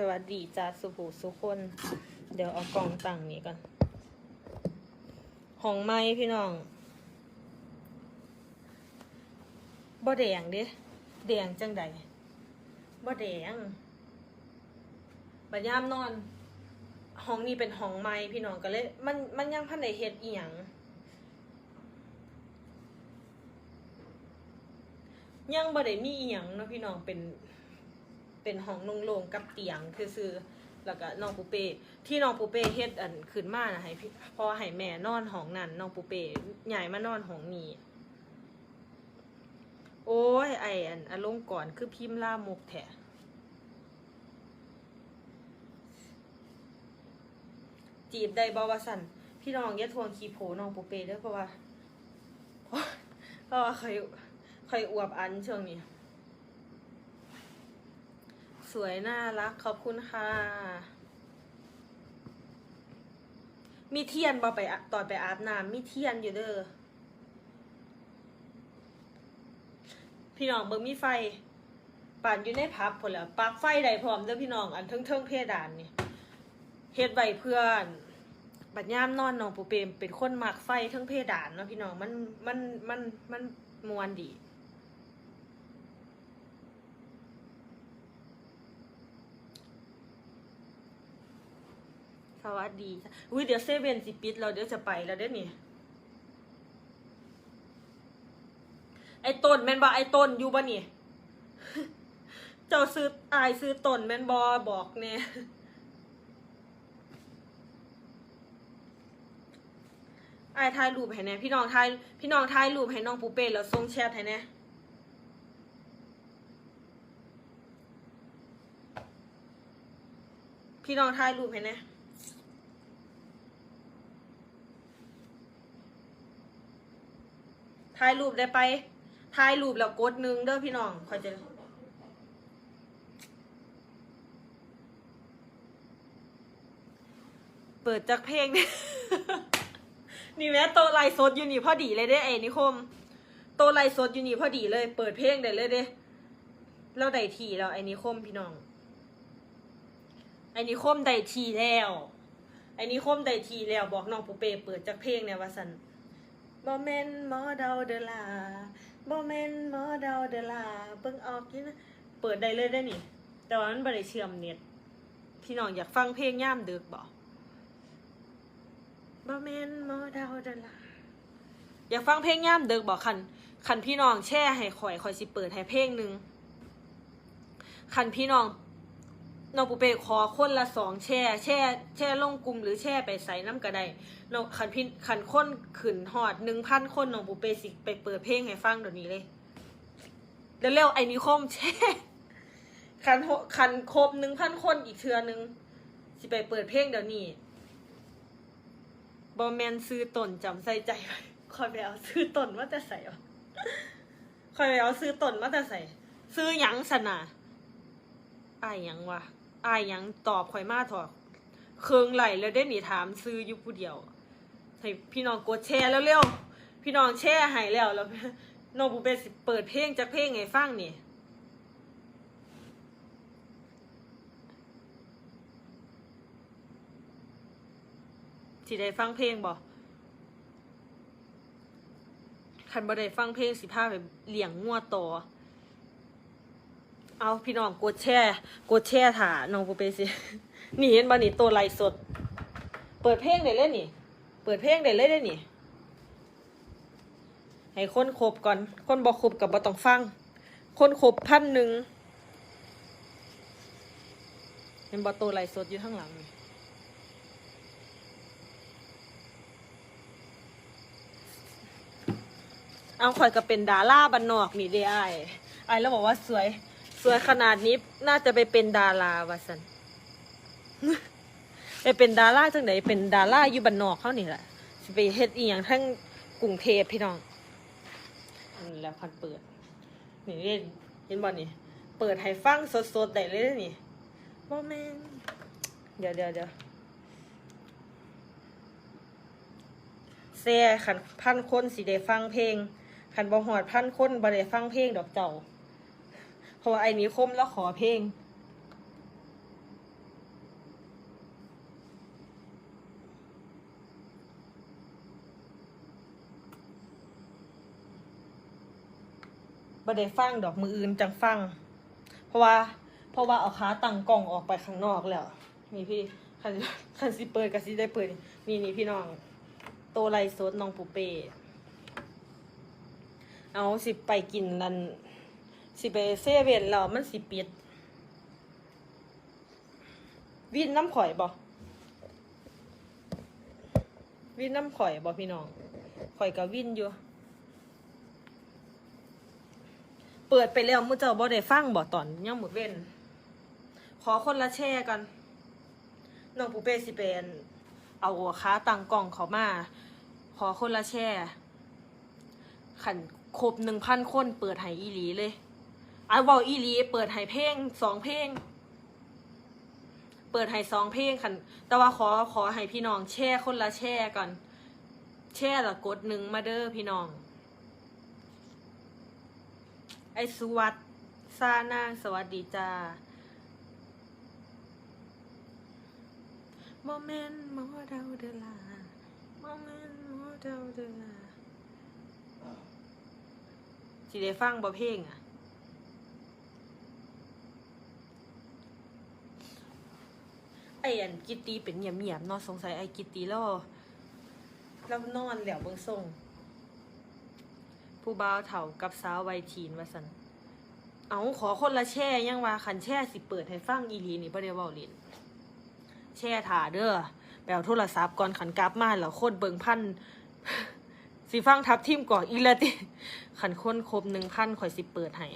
สวัสดีจ้าสุภูสุคน เดี๋ยวเอากล่องตั้งนี้ก่อนห้องไม้พี่น้องบ่แดงเด้แดงจังใดบ่แดงบัดยามนอน ห้องนี้เป็นห้องไม้พี่น้องก็เลย มันมันยังพันได้เฮ็ดอีหยังยังบ่ได้มีอีหยังเนาะพี่น้องเป็น เป็นห้องโล่งๆกับเตียงซื่อๆแล้วก็น้องปูเป้ที่น้องปูเป้เฮ็ดอันขึ้นมานะให้พี่พอให้แม่นอนห้องนั้นน้องปูเป้ใหญ่มานอนห้องนี้โอ้ยไออันอารมณ์ก่อนคือพิมพ์ล่ามกแท้จีบได้บอว่าสันพี่น้องอย่าทวงคีโพน้องปูเป้ด้อเพราะว่าเพราะว่าเคยเคยอวบอันช่วงนี้ สวยน่ารักขอบคุณค่ะ มีเทียนบอไปอะตอนไปอาบน้ำมีเทียนอยู่เด้อพี่น้องเบิ่งมีไฟป่านอยู่ในพับพนแล้วปักไฟใดพร้อมเด้อพี่น้องอันเทิงเทิงเพดานนี่เฮ็ดไว้เพื่อนบัดย่ามนอนน้องปูเปมเป็นคนมักไฟเทิงเพดานเนาะพี่น้องมันมันมันมันมวนดี สวัสดีอุ้ยเดี๋ยวเซเว่นสิปิดเราเดี๋ยวจะไปแล้วเด้นี่ไอ้ต้นแมนบอไอ้ต้นอยู่บ่นี่ เจ้าซื้ออายซื้อต้นแมนบอบอกเนี่ยไอายถ่ายรูปให้แน่พี่น้องถ่ายพี่น้องถ่ายรูปให้น้องปูเป้แล้วส่งแชทให้แน่พี่น้องถ่ายรูปให้แน่ ถ่ายรูปได้ไปถ่ายรูปแล้วกดหนึ่งเด้อพี่น้องคอยจะเปิดจากเพลงเนี่ยนี่แม่โตไลฟ์สดอยู่นี่พอดีเลยเด้ไอ้นิคม โตไลฟ์สดอยู่นี่พอดีเลย เปิดเพลงได้เลยเด้เราได้ทีแล้วไอ้นิคมพี่น้อง ไอ้นิคมได้ทีแล้ว ไอ้นิคมได้ทีแล้วบอกน้องปูเป้เปิดจากเพลงเนี่ยว่าสัน บ่แม่นหมอเดาเดอลาบ่แม่นหมอเดาเดอลาเบิ่งออกนี่นะเปิดได้เลยได้นี่ แต่ว่ามันบ่ได้เชื่อมเน็ตพี่น้องอยากฟังเพลงย่ามดึกบ่บ่แม่นหมอเดาเดอลาอยากฟังเพลงย่ามดึกบ่คันคันพี่น้องแช่ให้ข่อยข่อยสิเปิดให้เพลงหนึงคันพี่น้อง น้องปูเป้ขอคนละสองแช่แช่แช่ลงกลุ่มหรือแช่ไปใส่น้ำก็ไดน้องขันพี่ขันคนขืนหอดหนึ่งพันคนน้องปูเปสิไปเปิดเพลงให้ฟังเดี๋ยวนี้เลยเดี๋ยวเร็วไอ้นิคมแช่ขันโหขันครบหนึ่งพันคนอีกเทือนึงสิไปเปิดเพลงเดี๋ยวนี้บอแมนซื้อตนจำใส่ใจไว้คอยไปเอาซื้อตนมาแต่ใส่คอยไปเอาซื้อตนมาแต่ใส่ซื้อยังสนะอายยังวะ อายยังตอบคอยมาถอดเคืองไหลแล้วได้หนีถามซื้ออยู่ผู้เดียวให้พี่น้องกดแชร์แล้วเร็วพี่น้องแชร์ให้แล้วแล้วน้องบูเปสิเปิดเพลงจากเพลงไงฟังนี่สิได้ฟังเพลงบ่คันบ่ได้ฟังเพลงสิพาไปเลี้ยงงัวต่อ เอาพี่น้องกดแชร์กดแชร์ถ่าน้องบูเปสินี่เห็นบ่นี่ตัวไลฟ์สด เปิดเพลงได้เลยนี่ เปิดเพลงได้เลยได้นี่ ให้คนครบก่อน คนบ่ครบกับบ่ต้องฟัง คนครบพันหนึ่งเห็นบ่ตัวไลฟ์สดอยู่ข้างหลังนี่เอาข่อยก็เป็นดาราบันนอกนี่เด้ไอ้ไอ้แล้วบอกว่าสวย สวยขนาดนี้น่าจะไปเป็นดาราว่าสันไปเป็นดาราจังไหนเป็นดาราอยู่บ้านนอกเขานี่แหละสิไปเฮ็ดอีหยังทั้งกรุงเทพพี่น้องนี่แล้วพันเปิด นี่เล่นเห็นบ่นี่ เปิดให้ฟังสดๆได้เลยนี่บ่แมนเดี๋ยวเดี๋ยวเดี๋ยวแซ่ขันพันคนสิได้ฟังเพลงขันบ่หอดพันคนบ่ได้ฟังเพลงดอกเจ้า พอไอ้นี้คมแล้วขอเพลงบ่ได้ฟังดอกมืออื่นจังฟัง เพราะว่า เพราะว่าเอาค้าตั้งกล่องออกไปข้างนอกแล้ว นี่พี่คันคันสิเปิดกับสิได้เปิด นี่นี่พี่น้องโตไรโซดน้องปูเป้ เอาสิไปกินรัน สิไปเซเว่นแล้วมันสิปิด วินน้ำข่อยบ่วินน้ำข่อยบ่พี่น้อง ข่อยกับวินอยู่ เปิดไปแล้วมูเจ้าบ่ได้ฟังบ่ตอนย่างหมดเว้น ขอคนละแช่กันน้องปูเป้สิเป็นเอาค้าตังกล่องเขามา ขอคนละแช่ขันครบหนึ่งพันคนเปิดไห้อีหลีเลย อะเว่าอีลีเปิดไห้เพลงสองเพลง เปิดไห้สองเพลงคัน แต่ว่าขอขอให้พี่น้องแช่คนละแช่ก่อน แช่ละกดหนึ่งมาเด้อพี่น้อง ไอสุวัตซานางสวัสดีจ้าโมเมนต์โมเดาเดลาโมเมนต์โมเดาเดลาสิได้ฟังบ่เพลงอะ ไอ้อันกิตตีเป็นเงียบเงียบนอนสงสัยไอ้กิตตีแล้วแล้วนอนแล้วเบิ่งส่งผู้บ่าวเฒ่ากับสาววัยทีนว่าสันเอาขอคนละแช่ยังว่าคันแช่สิเปิดให้ฟังอีลีนี่บ่ได้เว้าลินแช่ถ่าเด้อแปลโทรศัพท์ก่อนขันกลับมาแล้วโคตรเบิงพันสิฟังทับทิมก่อนอีละติขันคนครบหนึ่งพันข่อยสิเปิดให้